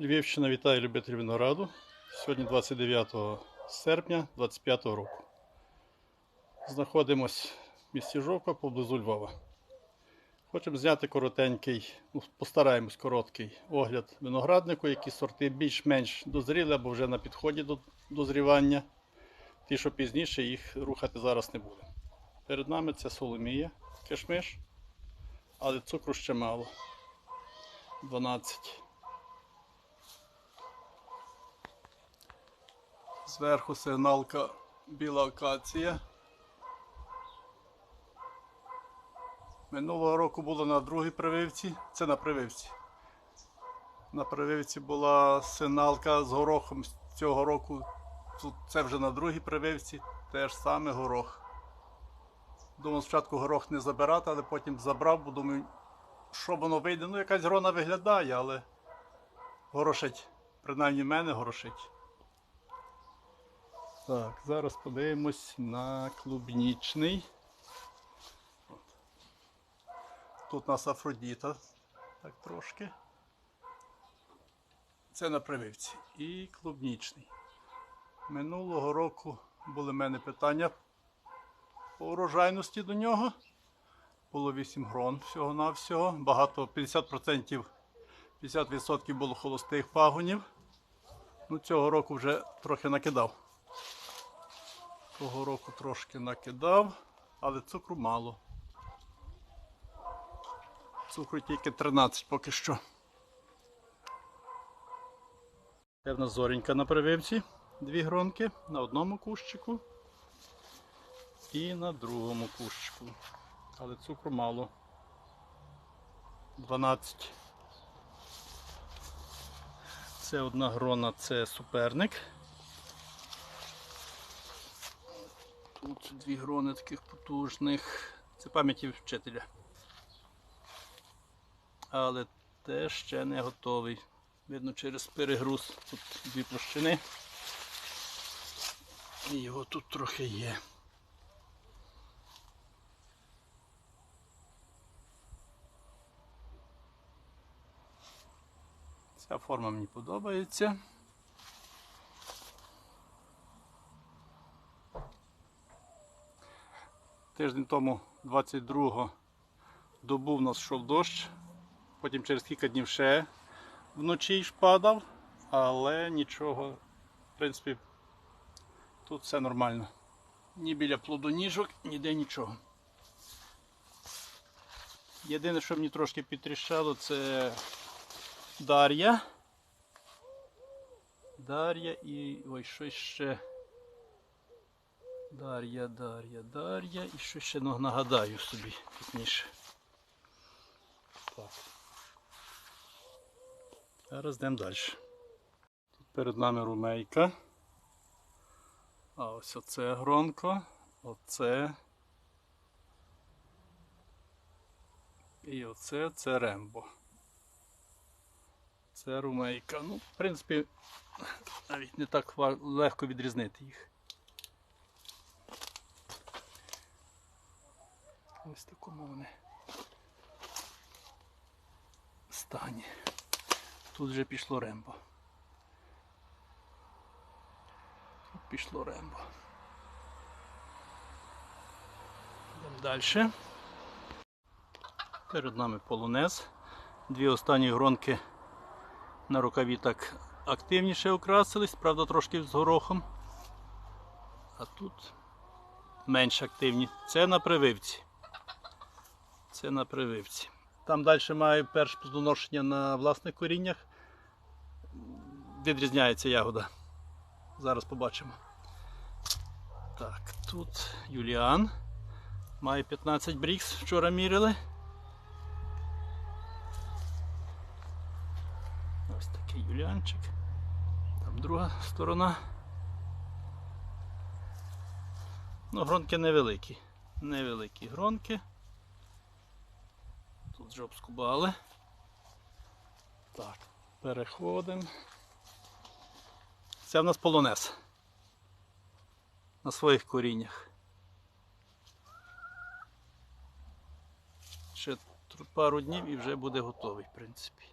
Львівщина вітає любителів винограду. Сьогодні 29 серпня 2025 року. Знаходимось в місті Жовка поблизу Львова. Хочемо зняти коротенький, ну, постараємось короткий огляд винограднику, які сорти більш-менш дозріли або вже на підході до дозрівання. Ті, що пізніше, їх рухати зараз не будемо. Перед нами це Соломія, кишмиш, але цукру ще мало. 12. Зверху сигналка біла акація. Минулого року було на другій прививці. Це на прививці. На прививці була сигналка з горохом. Цього року це вже на другій прививці. Теж саме горох. Думав спочатку горох не забирати, але потім забрав, бо думаю, що воно вийде. Ну, якась грона виглядає, але горошить. Принаймні мене горошить. Так, зараз подивимось на клубнічний. Тут у нас Афродіта. Так трошки. Це на прививці. І клубнічний. Минулого року були в мене питання по урожайності до нього. Було 8 грон всього-навсього. Багато 50%, 50% було холостих пагонів. Ну, цього року вже трохи накидав. Того року трошки накидав, але цукру мало. Цукру тільки 13 поки що. Це в нас зоренька на прививці. Дві гронки на одному кущику і на другому кущику. Але цукру мало. 12. Це одна грона, це суперник. Тут дві грони таких потужних. Це пам'яті вчителя. Але теж ще не готовий. Видно через перегруз тут дві площини. І його тут трохи є. Ця форма мені подобається. Тиждень тому, 22-го, добу в нас йшов дощ, потім через кілька днів ще вночі ж падав, але нічого, в принципі, тут все нормально. Ні біля плодоніжок, ніде нічого. Єдине, що мені трошки підтріщало, це Дар'я. Дар'я і... ой, що ще. Дар'я, Дар'я, Дар'я. І що ще ну, нагадаю собі пізніше. Так. Зараз йдемо далі. Тут перед нами румейка. А ось оце гронко. Оце. І оце це рембо. Це румейка. Ну, в принципі, навіть не так легко відрізнити їх. Ось такому вони стані. Тут вже пішло рембо. Тут пішло рембо. Йдемо далі. Перед нами полонез. Дві останні гронки на рукаві так активніше окрасились, правда трошки з горохом. А тут менш активні. Це на прививці. Це на прививці. Там далі має перше плодоношення на власних коріннях. Відрізняється ягода. Зараз побачимо. Так, тут Юліан. Має 15 брікс, вчора міряли. Ось такий юліанчик. Там друга сторона. Ну, гронки невеликі. Невеликі гронки. Тут вже обскубали. Так, переходимо. Це в нас полонез. На своїх коріннях. Ще пару днів і вже буде готовий, в принципі.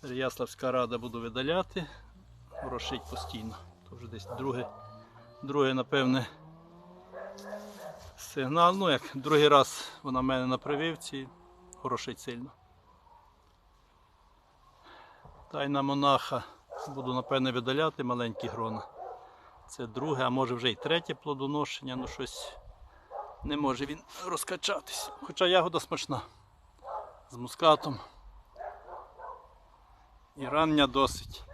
Переяславська рада буду видаляти, ворошить постійно. То вже десь друге, друге, напевне, сигнал. Ну, як другий раз вона в мене на прививці, ворошить сильно. Тайна монаха буду, напевне, видаляти маленькі грона. Це друге, а може вже й третє плодоношення, ну щось не може він розкачатись. Хоча ягода смачна. З мускатом. І рання досить.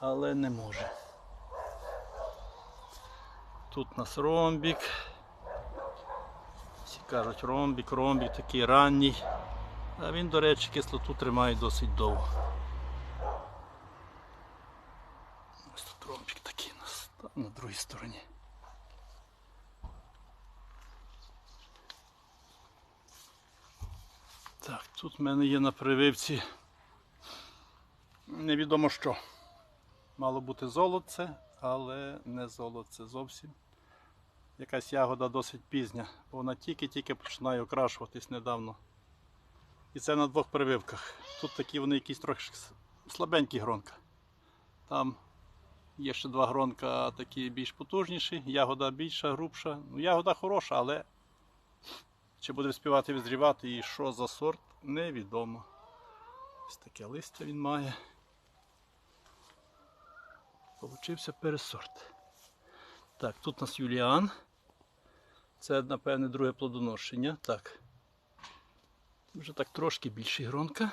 Але не може. Тут у нас ромбік. Всі кажуть ромбік, ромбік такий ранній. А він, до речі, кислоту тримає досить довго. Ось тут ромбік такий у нас там на другій стороні. Так, тут в мене є на прививці невідомо що. Мало бути золоце, але не золоце зовсім. Якась ягода досить пізня, бо вона тільки-тільки починає окрашуватись недавно. І це на двох прививках. Тут такі вони якісь трохи слабенькі гронка. Там є ще два гронка такі більш потужніші, ягода більша, грубша. Ну, ягода хороша, але чи буде співати відзрівати і що за сорт, невідомо. Ось таке листя він має. Получився пересорт. Так, тут у нас Юліан. Це, напевне, друге плодоношення. Так. Вже так трошки більше гронка.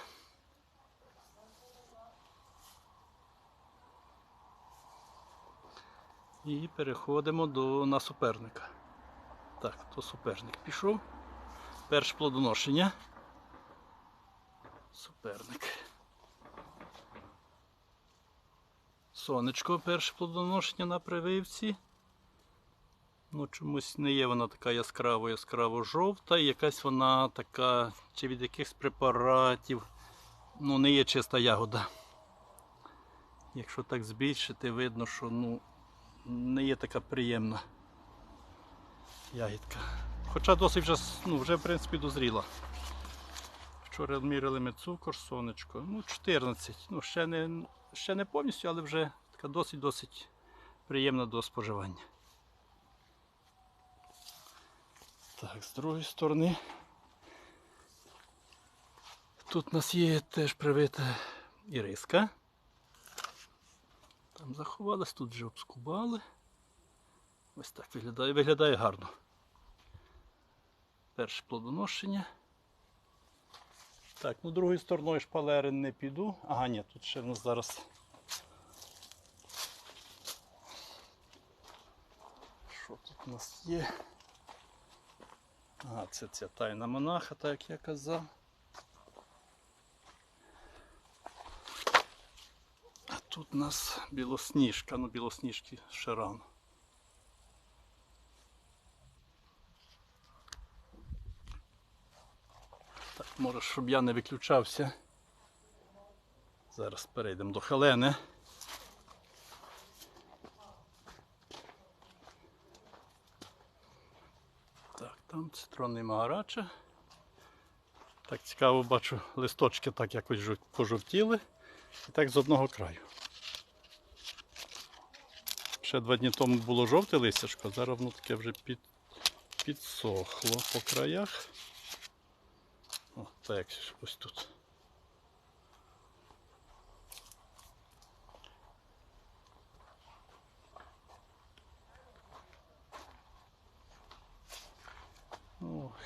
І переходимо до на суперника. Так, то суперник пішов. Перше плодоношення. Суперник. Сонечко перше плодоношення на прививці. Ну, чомусь не є вона така яскраво яскраво жовта, і якась вона така, чи від якихось препаратів. Ну, не є чиста ягода. Якщо так збільшити, видно, що ну, не є така приємна ягідка. Хоча досить вже, ну, вже в принципі дозріла. Вчора міряли ми цукор, сонечко. Ну, 14. Ну, ще не, ще не повністю, але вже така досить-досить приємна до споживання. Так, з другої сторони. Тут у нас є теж привита іриска. Там заховалась, тут вже обскубали. Ось так виглядає, виглядає гарно. Перше плодоношення. Так, ну другою стороною шпалери не піду. Ага, ні, тут ще в нас зараз. Що тут у нас є? Ага, це ця тайна монаха, так як я казав. А тут у нас білосніжка, ну білосніжки ще рано. Так, може, щоб я не виключався. Зараз перейдемо до Хелени. Так, там цитронний магарача. Так цікаво бачу, листочки так якось пожовтіли. І так з одного краю. Ще два дні тому було жовте листячко, зараз воно таке вже під, підсохло по краях. О, так, ось тут.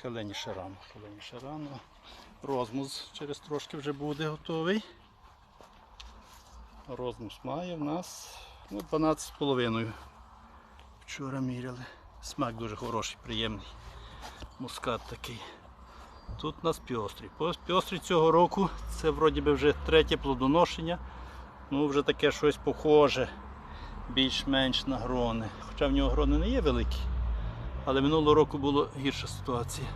Ще рано, Хелені ще рано. Розмус через трошки вже буде готовий. Розмус має в нас ну, 12,5. Вчора міряли. Смак дуже хороший, приємний. Мускат такий. Тут у нас піострий. Пос- Піострий цього року це вроді би вже третє плодоношення. Ну вже таке щось похоже, більш-менш на грони. Хоча в нього грони не є великі. Але минулого року була гірша ситуація.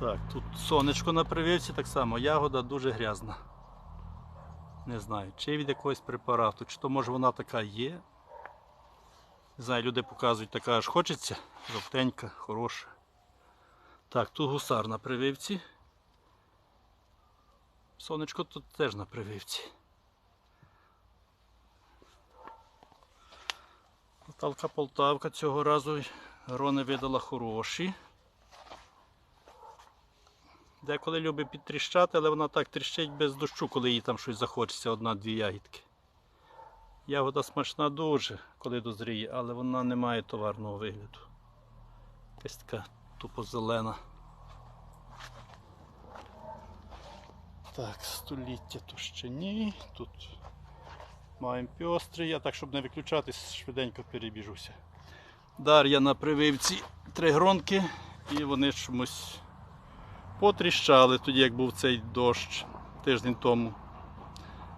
Так, тут сонечко на прививці, так само ягода дуже грязна. Не знаю, чи від якогось препарату, чи то може вона така є. Не знаю, люди показують, така аж хочеться, жовтенька, хороша. Так, тут гусар на прививці. Сонечко тут теж на прививці. Наталка Полтавка цього разу грони видала хороші. Деколи любить підтріщати, але вона так тріщить без дощу, коли їй там щось захочеться, одна-дві ягідки. Ягода смачна дуже, коли дозріє, але вона не має товарного вигляду. Якась така тупо зелена. Так, століття то ще ні. Тут маємо пьострий. Я так, щоб не виключатись, швиденько перебіжуся. Дар'я на прививці три гронки і вони чомусь потріщали тоді, як був цей дощ тиждень тому.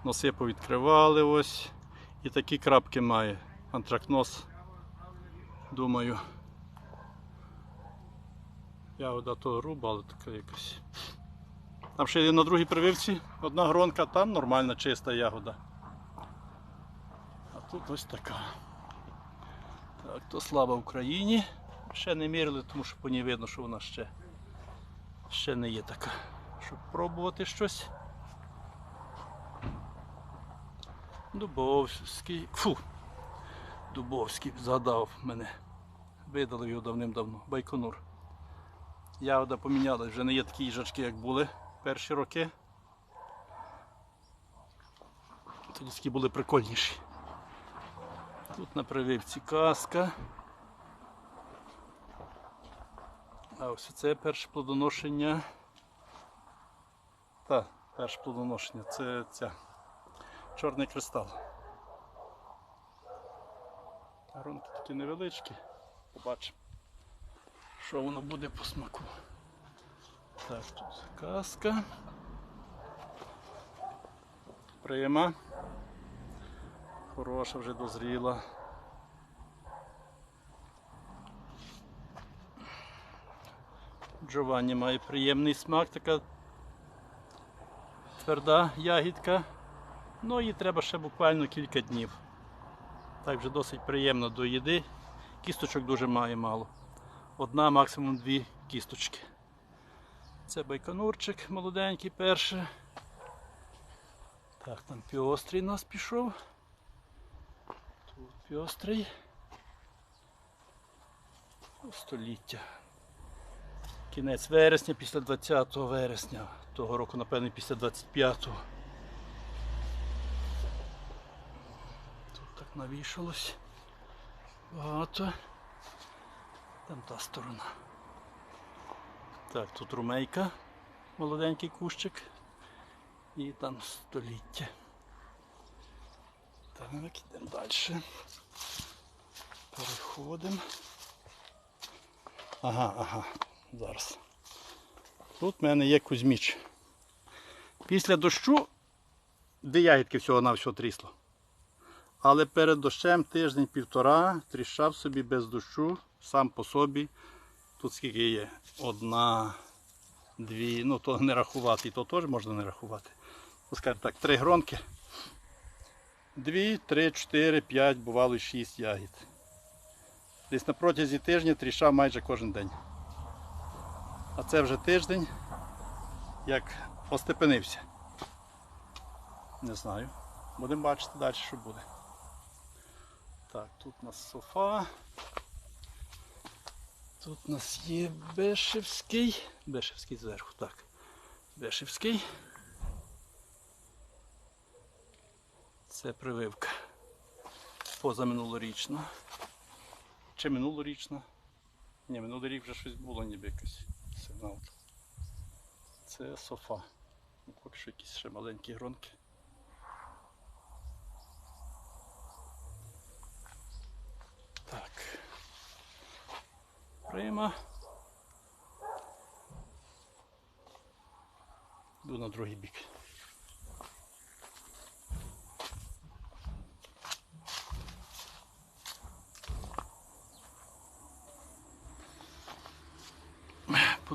Носи повідкривали ось. І такі крапки має. Антракноз. Думаю. Ягода то груба, але така якась. Там ще на другій прививці одна гронка, там нормальна чиста ягода. Тут ось така. Так, то слава Україні. Ще не мірили, тому що по ній видно, що вона ще, ще не є така. Щоб пробувати щось. Дубовський. Фу. Дубовський згадав мене. Видали його давним-давно. Байконур. Ягода помінялась, вже не є такі їжачки, як були перші роки. Тоді такі були прикольніші. Тут на прививці каска. А ось це перше плодоношення. Так, перше плодоношення це ця чорний кристал. Грунки такі невеличкі. Побачимо, що воно буде по смаку. Так, тут каска. Прима. Хороша вже дозріла. Джованні має приємний смак, така тверда ягідка. Ну її треба ще буквально кілька днів. Так вже досить приємно до їди. Кісточок дуже має мало. Одна, максимум дві кісточки. Це байконурчик молоденький перший. Так, там піострий у нас пішов. Тут піострий. Століття. Кінець вересня після 20 вересня. Того року, напевно, після 25-го. Тут так навішалось. Багато. Там та сторона. Так, тут румейка, молоденький кущик. І там століття. Так, ідемо далі. Переходимо. Ага, ага, зараз. Тут в мене є кузьміч. Після дощу дві ягідки всього на всього трісло. Але перед дощем тиждень-півтора тріщав собі без дощу, сам по собі. Тут скільки є? Одна, дві, ну то не рахувати, то теж можна не рахувати. Скажімо так, три гронки. Дві, три, чотири, п'ять, бувало і шість ягід. Десь на протязі тижня трішав майже кожен день. А це вже тиждень, як остепенився. Не знаю. Будемо бачити далі, що буде. Так, тут у нас софа. Тут у нас є Бешевський. Бешевський зверху, так. Бешевський. Це прививка. Позаминулорічна. Чи минулорічна? Ні, минулий рік вже щось було, ніби якась сигналка. Це софа. Ну, Поки що якісь ще маленькі гронки. Так. Прима. Йду на другий бік.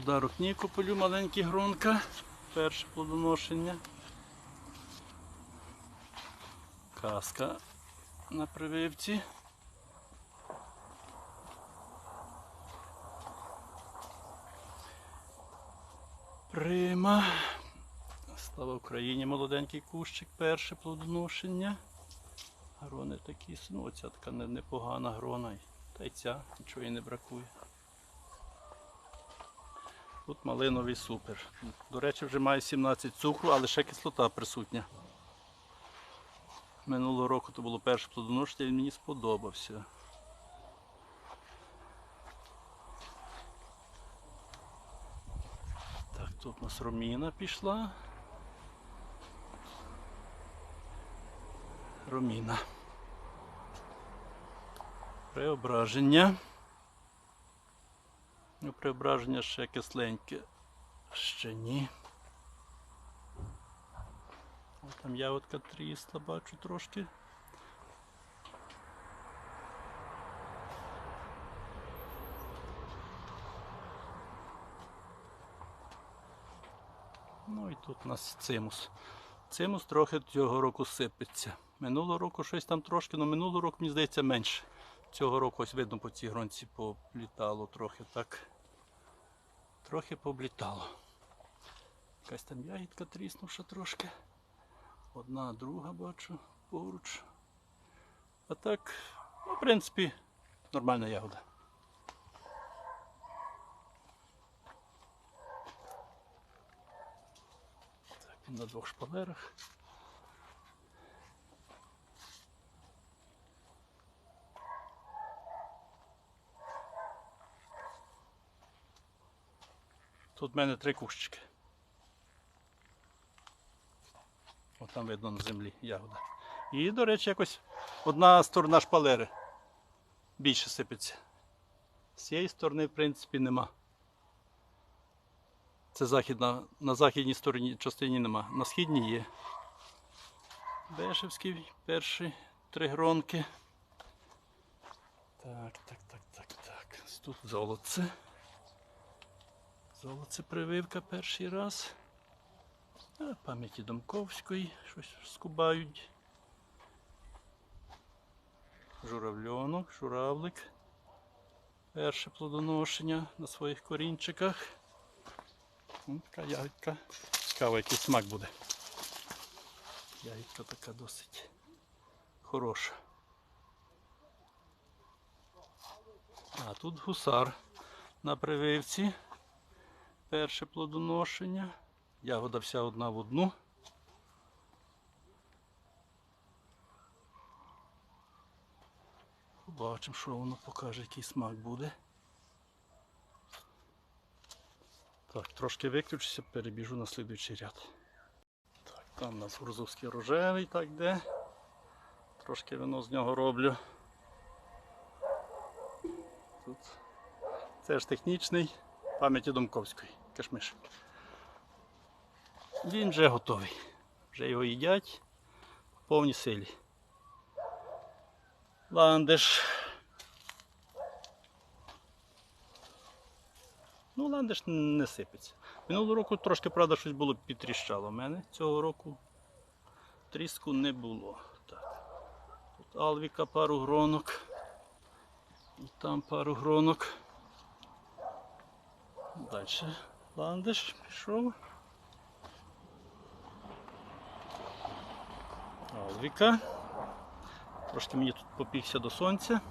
Подарок Нікополю, маленький гронка. Перше плодоношення. Каска на прививці. Прима. Слава Україні, молоденький кущик, перше плодоношення. Грони такі, ну оця така непогана грона. Та й ця, нічого їй не бракує. Тут малиновий супер. До речі, вже має 17 цукру, але ще кислота присутня. Минулого року то було перше плодоношення, він мені сподобався. Так, тут у нас роміна пішла. Роміна. Преображення. Ну, преображення ще кисленьке. Ще ні. О, там ягодка трісла, бачу трошки. Ну і тут у нас цимус. Цимус трохи цього року сипеться. Минулого року щось там трошки, але минулого року, мені здається, менше. Цього року ось видно по цій гронці поблітало трохи так. Трохи поблітало. Якась там ягідка тріснувша трошки. Одна, друга бачу поруч. А так, ну, в принципі, нормальна ягода. Так, на двох шпалерах. Тут в мене три кущики. От там видно на землі ягода. І, до речі, якось одна сторона шпалери більше сипеться. З цієї сторони, в принципі, нема. Це західна, на західній стороні частині нема. На східній є. Бешевський перші три гронки. Так, так, так, так, так. Тут золоце. Золоце прививка перший раз. А, пам'яті Домковської щось скубають. Журавльонок, журавлик. Перше плодоношення на своїх корінчиках. Така ягідка. Цікаво, який смак буде. Ягідка така досить хороша. А тут гусар на прививці. Перше плодоношення. Ягода вся одна в одну. Побачимо, що воно покаже, який смак буде. Так, трошки виключуся, перебіжу на слідуючий ряд. Так, там у нас грузовський рожевий так де. Трошки вино з нього роблю. Тут це ж технічний пам'яті Домковської кишмиш. Він вже готовий. Вже його їдять в повній силі. Ландиш. Ну, ландиш не сипеться. Минулого року трошки, правда, щось було підтріщало в мене. Цього року тріску не було. Так. Тут Алвіка пару гронок. І там пару гронок. Далі ландиш пішов. Алвіка. Трошки мені тут попікся до сонця.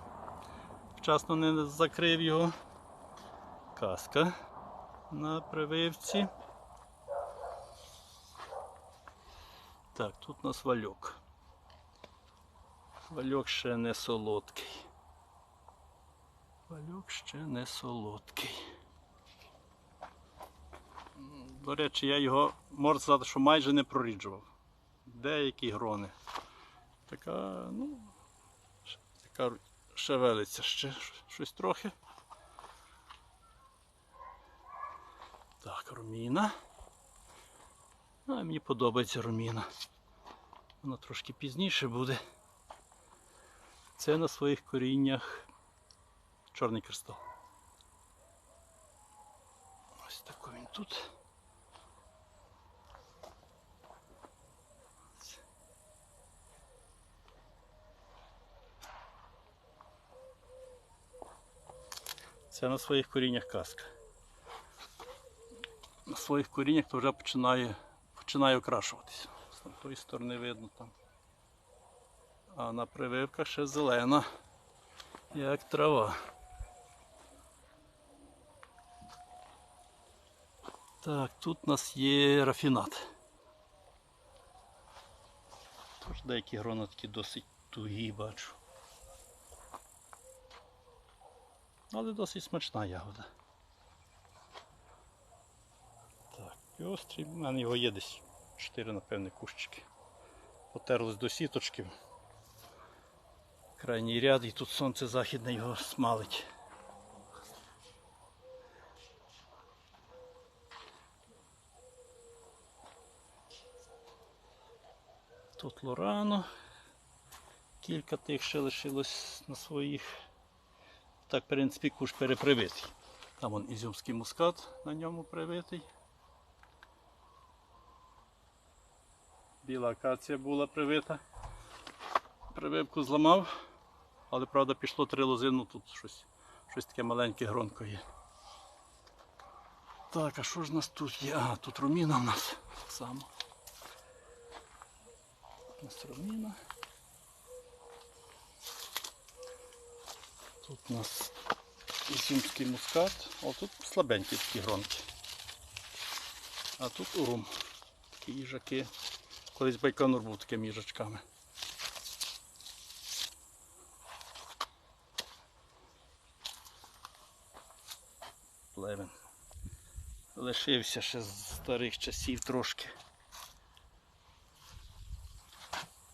Вчасно не закрив його. Каска на прививці. Так, тут у нас вальок. Вальок ще не солодкий. Вальок ще не солодкий. До речі, я його можу сказати, що майже не проріджував. Деякі грони. Така, ну, така шевелиться ще щось трохи. Так, руміна. А мені подобається руміна. Вона трошки пізніше буде. Це на своїх коріннях чорний кристал. Ось такий він тут. Це на своїх коріннях казка. На своїх коріннях то вже починає починає окрашуватися. З тої сторони видно там. А на прививках ще зелена, як трава. Так, тут у нас є рафінат. Тож деякі грона досить тугі бачу. Але досить смачна ягода. Так, піострий, в мене його є десь 4, напевне, кущики. Потерлись до сіточки. Крайній ряд і тут сонце західне його смалить. Тут Лорано. Кілька тих ще лишилось на своїх. Так, в принципі, куш перепривитий. Там вон ізюмський мускат на ньому привитий. Біла акація була привита. Прививку зламав, але правда пішло три лози, ну тут щось, щось таке маленьке гронко є. Так, а що ж у нас тут є? А, тут руміна в нас так само. У нас руміна. Тут у нас ізюмський мускат, о тут слабенькі такі гронки. А тут урум. Такі їжаки. Колись Байконур був такими їжачками. Плевен. Лишився ще з старих часів трошки.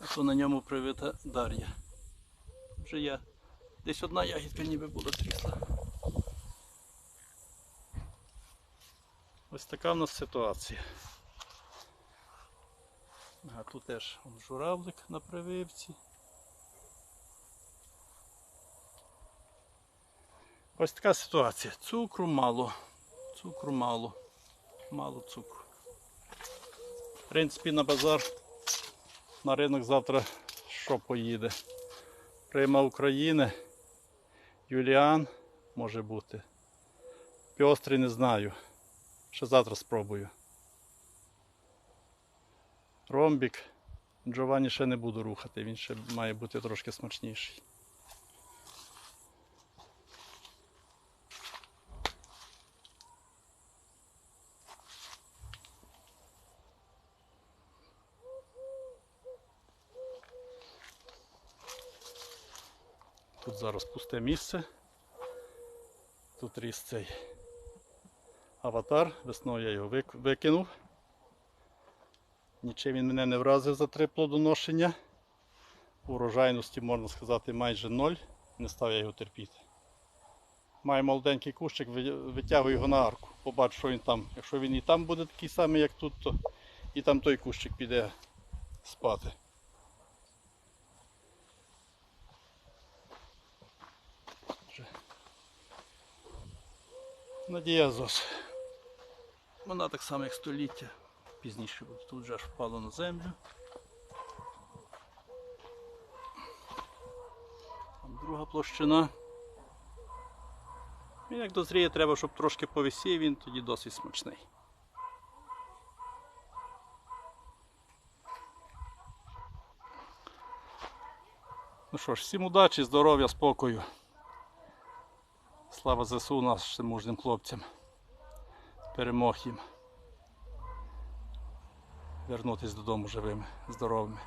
А то на ньому привита Дар'я. Вже я. Десь одна ягідка ніби була трісла. Ось така в нас ситуація. А тут теж журавлик на прививці. Ось така ситуація. Цукру мало. Цукру мало. Мало цукру. В принципі, на базар, на ринок завтра що поїде? Прима України. Юліан може бути. Піострий не знаю. Ще завтра спробую. Ромбік. Джованні ще не буду рухати, він ще має бути трошки смачніший. Тут зараз пусте місце. Тут ріс цей аватар. Весною я його викинув. Нічим він мене не вразив за три плодоношення. Урожайності, можна сказати, майже ноль. Не став я його терпіти. Маю молоденький кущик, витягую його на арку. Побачу, що він там. Якщо він і там буде такий самий, як тут, то і там той кущик піде спати. Надія ЗОС. Вона так само, як століття. Пізніше. Тут вже аж впало на землю. Там друга площина. Він як дозріє, треба, щоб трошки повисів, він тоді досить смачний. Ну що ж, всім удачі, здоров'я, спокою. Слава ЗСУ нашим мужним хлопцям. Перемог їм. Вернутись додому живими, здоровими.